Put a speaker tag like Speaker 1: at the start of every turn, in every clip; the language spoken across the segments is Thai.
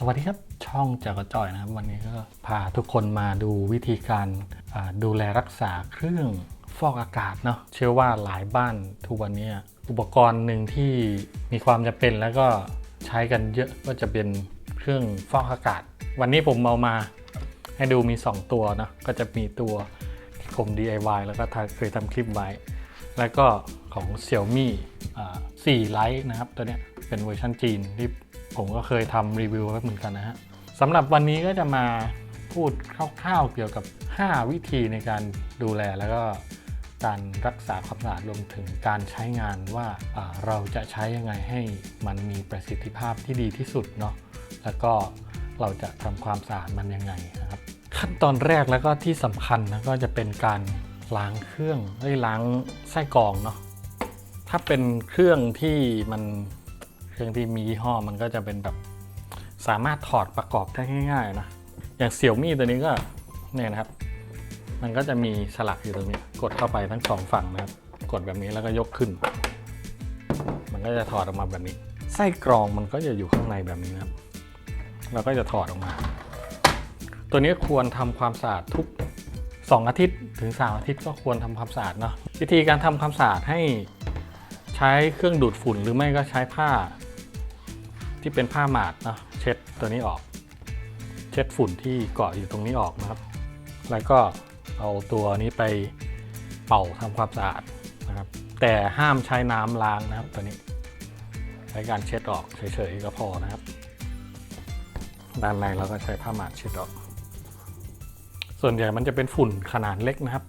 Speaker 1: สวัสดีครับ ช่องจากกระจอยนะครับ วันนี้ก็พาทุกคนมาดูวิธีการดูแลรักษาเครื่องฟอกอากาศเนาะเชื่อว่าหลายบ้านทุกวันนี้อุปกรณ์หนึ่งที่มีความจำเป็นแล้วก็ใช้กันเยอะก็จะเป็นเครื่องฟอกอากาศ วันนี้ผมเอามาให้ดูมี 2 ตัวเนาะก็จะมีตัวผม DIY แล้วก็เคยทำคลิปไว้ แล้วก็ของ Xiaomi อ่า4 Lite นะครับ ตัวเนี้ยเป็นเวอร์ชันจีนที่ ผมก็เคยทำรีวิวไว้เหมือนกันนะฮะสำหรับวันนี้ก็จะมาพูดคร่าวๆเกี่ยวกับ 5 วิธีในการดูแลแล้วก็การรักษาความสะอาดรวมถึงการใช้งานว่าเราจะใช้ยังไงให้มันมีประสิทธิภาพที่ดีที่สุดเนาะแล้วก็เราจะทำความสะอาดมันยังไงนะครับ ขั้นตอนแรกแล้วก็ที่สำคัญนะก็จะเป็นการล้างเครื่องเอ้ยล้างไส้กรองเนาะถ้าเป็นเครื่องที่มัน เครื่องที่มียี่ห้อมันก็จะเป็นแบบสามารถถอดประกอบได้ง่ายๆนะ อย่างเสี่ยวมี่ตัวนี้ก็เนี่ยนะครับ มันก็จะมีสลักอยู่ตรงนี้ กดเข้าไปทั้งสองฝั่งนะครับ กดแบบนี้แล้วก็ยกขึ้น มันก็จะถอดออกมาแบบนี้ ไส้กรองมันก็จะอยู่ข้างในแบบนี้นะครับ เราก็จะถอดออกมา ตัวนี้ควรทำความสะอาดทุก 2 อาทิตย์ถึง 3 อาทิตย์ก็ควรทำความสะอาดเนาะ วิธีการทำความสะอาดให้ใช้เครื่องดูดฝุ่นหรือไม่ก็ใช้ผ้า ที่เป็นผ้าหมาดเนาะเช็ดตัวนี้ออก เช็ดฝุ่นที่เกาะอยู่ตรงนี้ออกนะครับ แล้วก็เอาตัวนี้ไปเป่าทำความสะอาดนะครับ แต่ห้ามใช้น้ำล้างนะครับตัวนี้ ใช้การเช็ดออกเฉยๆก็พอนะครับ ด้านในเราก็ใช้ผ้าหมาดเช็ดออก ส่วนใหญ่มันจะเป็นฝุ่นขนาดเล็กนะครับ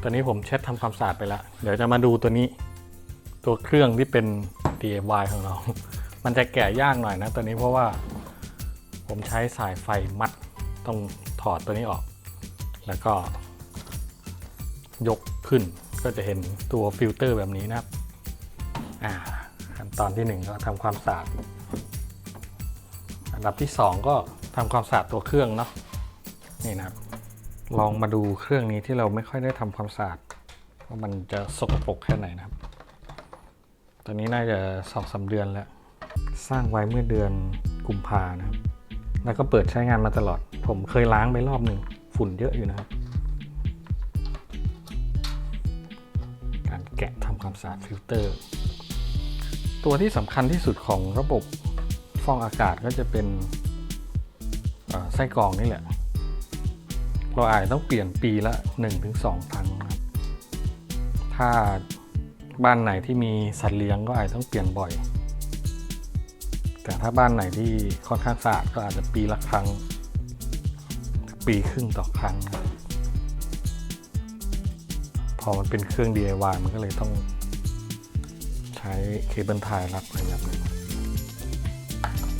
Speaker 1: ตัวนี้ผมเช็ดทำความสะอาดไปแล้ว เดี๋ยวจะมาดูตัวนี้ ตัวเครื่องที่เป็น DIY ของเรา มันจะแกะยากหน่อยนะตัวนี้เพราะว่าผมใช้สายไฟมัดต้องถอดตัวนี้ออก แล้วก็ยกขึ้นก็จะเห็นตัวฟิลเตอร์แบบนี้นะครับอ่าขั้นตอนที่หนึ่งก็ทำความสะอาดอันดับที่ 2 ก็ทำความสะอาดตัวเครื่องเนาะนี่นะครับลองมาดูเครื่องนี้ที่เราไม่ค่อยได้ทำความสะอาดว่ามันจะสกปรกแค่ไหนนะครับ อนนี้น่าจะสองสาเดือนแล้ว สร้างไว้เมื่อเดือนกุมภานะครับ แล้วก็เปิดใช้งานมาตลอด ผมเคยล้างไปรอบหนึ่งฝุ่นเยอะอยู่นะครับ การแกะทำความสะอาดฟิลเตอร์ ตัวที่สำคัญที่สุดของระบบฟองอากาศก็จะเป็นไส้กรองนี่แหละ เราอาจต้องเปลี่ยนปีละ 1-2 ครั้งนะครับ ถ้า บ้านไหนที่มีสัตว์เลี้ยงก็อาจจะต้องเปลี่ยนบ่อย แต่ถ้าบ้านไหนที่ค่อนข้างสะอาดก็อาจจะปีละครั้ง ปีครึ่งต่อครั้งครับพอมันเป็นเครื่อง DIY มันก็เลยต้องใช้เคเบิลไทยรัดอะไรแบบนี้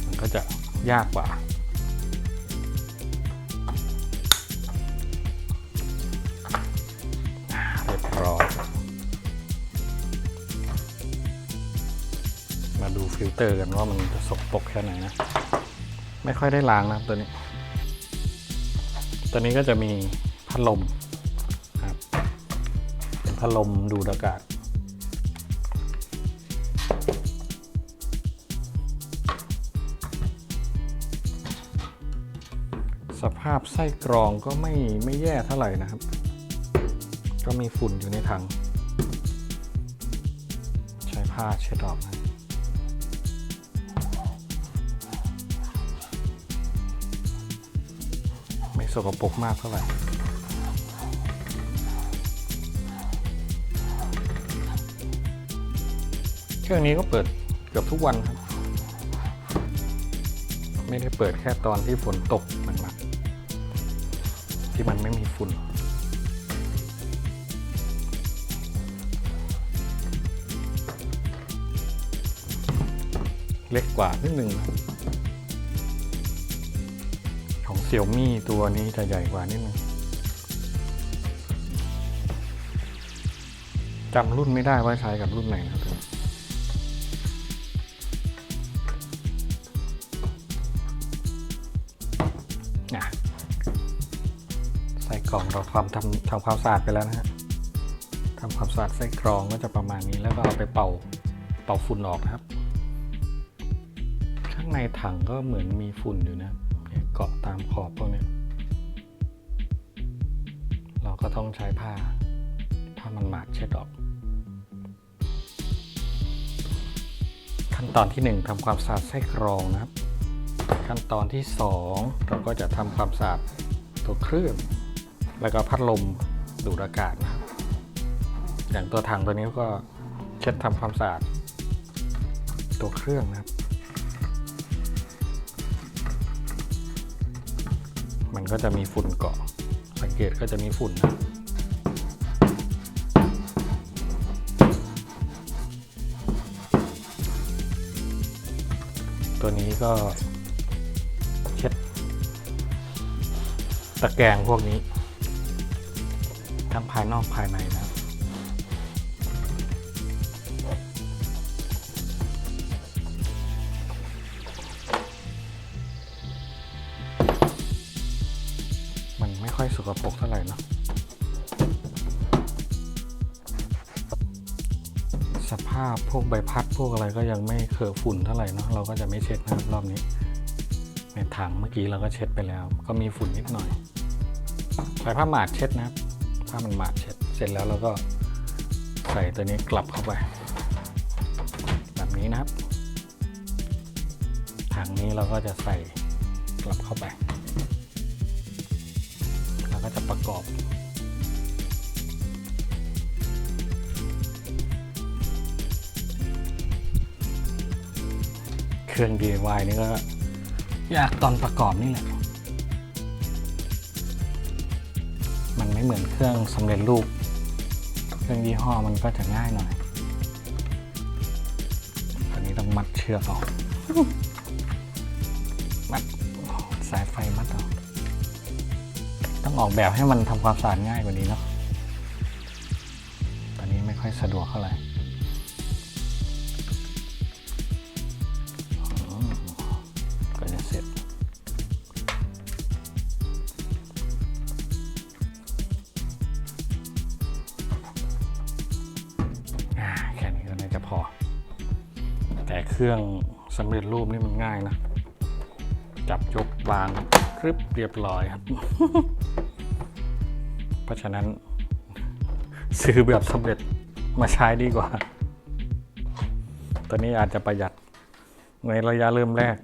Speaker 1: มันก็จะยากกว่า ฟิลเตอร์กันว่ามันจะสกปรกแค่ไหนนะ ไม่ค่อยได้ล้างนะตัวนี้ ตัวนี้ก็จะมีพัดลมครับเป็นพัดลมดูดอากาศสภาพไส้กรองก็ไม่ไม่แย่เท่าไหร่นะครับ ก็มีฝุ่นอยู่ในถัง ใช้ผ้าเช็ดออกนะ สกปรกมากเท่าไหร่เครื่องนี้ก็เปิดเกือบทุกวันครับ ไม่ได้เปิดแค่ตอนที่ฝนตกหนักๆที่มันไม่มีฝุ่นเล็กกว่านิดนึง เสี่ยวมี่ตัวนี้จะใหญ่กว่านิดนึงจำรุ่นไม่ได้ว่าใช้กับรุ่นไหนนะครับนะใส่กล่องเราทำทำทำความสะอาดไปแล้วนะฮะทำความสะอาดไส้กรองก็จะประมาณนี้แล้วก็เอาไปเป่าเป่าฝุ่นออกนะครับ ข้างางในถังก็เหมือนมีฝุ่นอยู่นะ ขอบพวกนี้เราก็ต้องใช้ผ้า ผ้ามันหมาดเช็ดออก ขั้นตอนที่ 1ทำความสะอาดไส้กรองนะครับ ขั้นตอนที่ 2 เราก็จะทำความสะอาดตัวเครื่อง แล้วก็พัดลมดูดอากาศนะครับอย่างตัวถังตัวนี้ก็เช็ดทำความสะอาดตัวเครื่องนะครับ มันก็จะมีฝุ่นเกาะ สังเกตก็จะมีฝุ่นนะตัวนี้ก็เช็ดตะแกรงพวกนี้ ทั้งภายนอกภายในนะ เท่าะสภาพพวกใบพัดพวกอะไรก็ยังไม่เคอะฝุ่นเท่าไหร่เนาะเราก็จะไม่เช็ดนะครับรอบนี้ ในถังเมื่อกี้เราก็เช็ดไปแล้ว ก็มีฝุ่นนิดหน่อยใช้ผ้าหมาดเช็ดนะครับผ้ามันหมาดเช็ดเสร็จแล้วเราก็ใส่ตัวนี้กลับเข้าไป แบบนี้นะครับถังนี้เราก็จะใส่กลับเข้าไป ประกอบ เครื่อง DIY นี่ก็ยากตอนประกอบนี่แหละ มันไม่เหมือนเครื่องสำเร็จรูป เครื่องยี่ห้อมันก็จะง่ายหน่อยตอนนี้ต้องมัดเชือกออก มัดสายไฟมัดออก ต้องออกแบบให้มันทำความสะอาดง่ายกว่านี้เนาะตอนนี้ไม่ค่อยสะดวกเท่าไหร่ก็จะเสร็จ แค่นี้ก็น่าจะพอ แต่เครื่องสำเร็จรูปนี่มันง่ายนะ จับยกวางครึบเรียบร้อยครับ ราะฉะนั้น ซื้อแบบสำเร็จมาใช้ดีกว่า ตอนนี้อาจจะประหยัดในระยะเริ่มแรก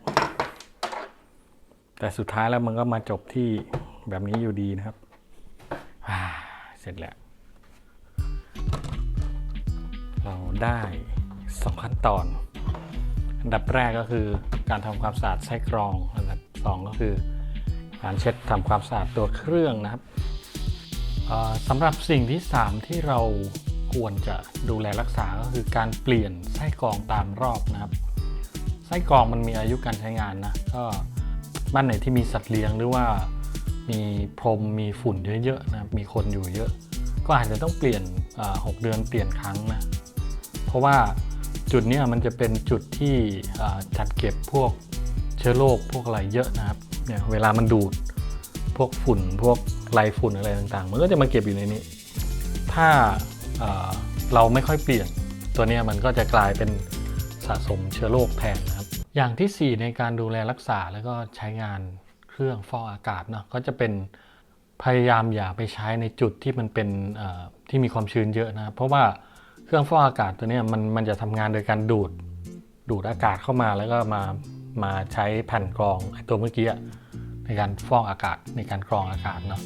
Speaker 1: แต่สุดท้ายแล้วมันก็มาจบที่แบบนี้อยู่ดีนะครับ เสร็จแล้ว เราได้สองขั้นตอน อันดับแรกก็คือการทำความสะอาดไส้กรอง อันดับสองก็คือการเช็ดทำความสะอาดตัวเครื่องนะครับ สำหรับสิ่งที่ 3 ที่เราควรจะดูแลรักษาก็คือการเปลี่ยนไส้กรองตามรอบนะครับ ไส้กรองมันมีอายุการใช้งานนะก็บ้านไหนที่มีสัตว์เลี้ยงหรือว่ามีพรมมีฝุ่นเยอะๆนะมีคนอยู่เยอะ ก็อาจจะต้องเปลี่ยนเอ่อหกเดือนเปลี่ยนครั้งนะเพราะว่าจุดนี้มันจะเป็นจุดที่จัดเก็บพวกเชื้อโรคพวกอะไรเยอะนะครับเนี่ยเวลามันดูด พวกฝุ่นพวกไรฝุ่นอะไรต่างๆ มันก็จะมาเก็บอยู่ในนี้ ถ้าเเราไม่ค่อยเปลี่ยนตัวนี้มันก็จะกลายเป็นสะสมเชื้อโรคแทนนะครับ อย่างที่ 4 ในการดูแลรักษาแล้วก็ใช้งานเครื่องฟอกอากาศเนาะก็จะเป็นพยายามอย่าไปใช้ในจุดที่มันเป็นที่มีความชื้นเยอะนะเพราะว่าเครื่องฟอกอากาศตัวนี้มันมันจะทำงานโดยการดูดดูดอากาศเข้ามาแล้วก็มามาใช้แผ่นกรองไอตัวเมื่อกี้ ในการฟอกอากาศในการกรองอากาศเนาะ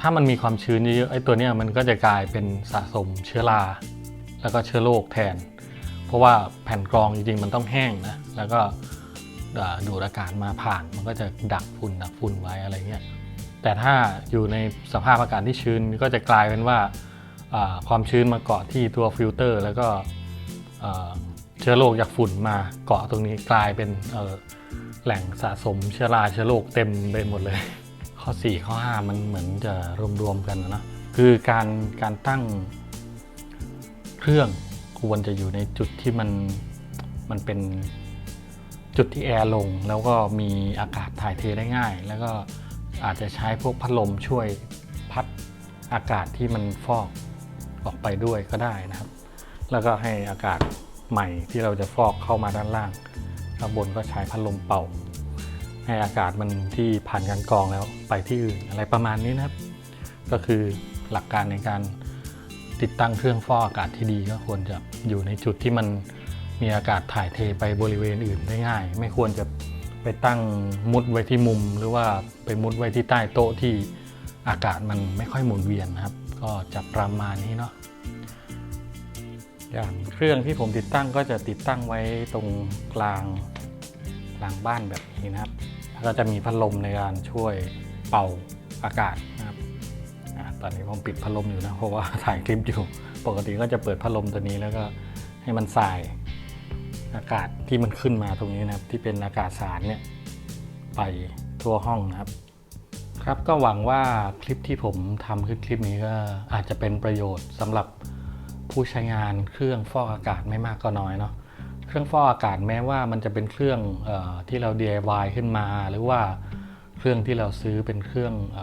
Speaker 1: ถ้ามันมีความชื้นเยอะๆไอ้ตัวเนี้ยมันก็จะกลายเป็นสะสมเชื้อราแล้วก็เชื้อโรคแทน เพราะว่าแผ่นกรองจริงๆมันต้องแห้งนะแล้วก็ดูดอากาศมาผ่าน มันก็จะดักฝุ่นดักฝุ่นไว้อะไรเงี้ยแต่ถ้าอยู่ในสภาพอากาศที่ชื้นก็จะกลายเป็นว่าความชื้นมาเกาะที่ตัวฟิลเตอร์ แล้วก็เชื้อโรคจากฝุ่นมาเกาะตรงนี้กลายเป็น แหล่งสะสมเชื้อราเชื้อโรคเต็มไปหมดเลย ข้อ 4 ข้อ 5 มันเหมือนจะรวมๆกันนะนะคือการการตั้งเครื่องควรจะอยู่ในจุดที่มันมันเป็นจุดที่แอร์ลง แล้วก็มีอากาศถ่ายเทได้ง่าย แล้วก็อาจจะใช้พวกพัดลมช่วยพัดอากาศที่มันฟอกออกไปด้วยก็ได้นะครับ แล้วก็ให้อากาศใหม่ที่เราจะฟอกเข้ามาด้านล่าง ข้างบนก็ใช้พัดลมเป่า ให้อากาศมันที่ผ่านการกรองแล้วไปที่อื่นอะไรประมาณนี้นะครับ ก็คือหลักการในการติดตั้งเครื่องฟอกอากาศที่ดีก็ควรจะอยู่ในจุดที่มันมีอากาศถ่ายเทไปบริเวณอื่นได้ง่าย ไม่ควรจะไปตั้งมุดไว้ที่มุม หรือว่าไปมุดไว้ที่ใต้โต๊ะที่อากาศมันไม่ค่อยหมุนเวียนนะครับ ก็จะประมาณนี้เนาะอย่างเครื่องที่ผมติดตั้งก็จะติดตั้งไว้ตรงกลาง กลางบ้านแบบนี้นะครับ แล้วก็จะมีพัดลมในการช่วยเป่าอากาศนะครับอตอนนี้ผมปิดพัดลมอยู่นะ เพราะว่าถ่ายคลิปอยู่ ปกติก็จะเปิดพัดลมตัวนี้แล้วก็ให้มันส่ายอากาศที่มันขึ้นมาตรงนี้นะครับ ที่เป็นอากาศสารเนี่ยไปทั่วห้องนะครับ ครับก็หวังว่าคลิปที่ผมทำขึ้นคลิปนี้ก็อาจจะเป็นประโยชน์สำหรับผู้ใช้งานเครื่องฟอกอากาศไม่มากก็น้อยเนาะ ครื่องฟอกอากาศแม้ว่ามันจะเป็นเครื่องอที่เรา DIY ขึ้นมา หรือว่าเครื่องที่เราซื้อเป็นเครื่องอ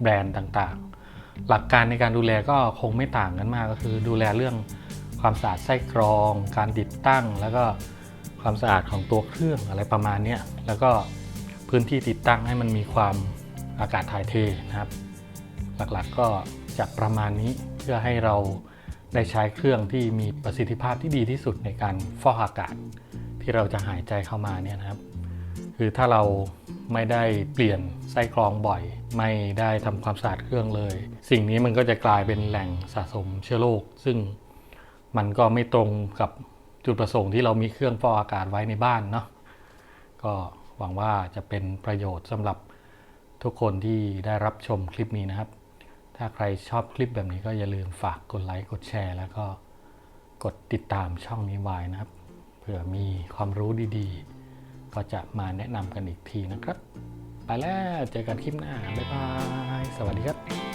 Speaker 1: แบรนด์ต่างๆ หลักการในการดูแลก็คงไม่ต่างกันมากก็คือ ดูแลเรื่องความสะอาดไส้กรอง การติดตั้ง แล้วก็ความสะอาดของตัวเครื่องอะไรประมาณนี้แล้วก็พื้นที่ติดตั้งให้มันมีความอากาศถ่ายเทนะครับ หลักๆก็จะประมาณนี้เพื่อให้เรา ได้ใช้เครื่องที่มีประสิทธิภาพที่ดีที่สุดในการฟอกอากาศ ที่เราจะหายใจเข้ามาเนี่ยนะครับ คือถ้าเราไม่ได้เปลี่ยนไส้กรองบ่อย ไม่ได้ทำความสะอาดเครื่องเลย สิ่งนี้มันก็จะกลายเป็นแหล่งสะสมเชื้อโรคซึ่งมันก็ไม่ตรงกับจุดประสงค์ที่เรามีเครื่องฟอกอากาศไว้ในบ้านเนาะก็หวังว่าจะเป็นประโยชน์สำหรับทุกคนที่ได้รับชมคลิปนี้นะครับ ถ้าใครชอบคลิปแบบนี้ก็อย่าลืมฝากกดไลค์กดแชร์ แล้วก็กดติดตามช่องนี้ไว้นะครับ เผื่อมีความรู้ดีๆ ก็จะมาแนะนำกันอีกทีนะครับ ไปแล้วเจอกันคลิปหน้า บ๊ายบาย สวัสดีครับ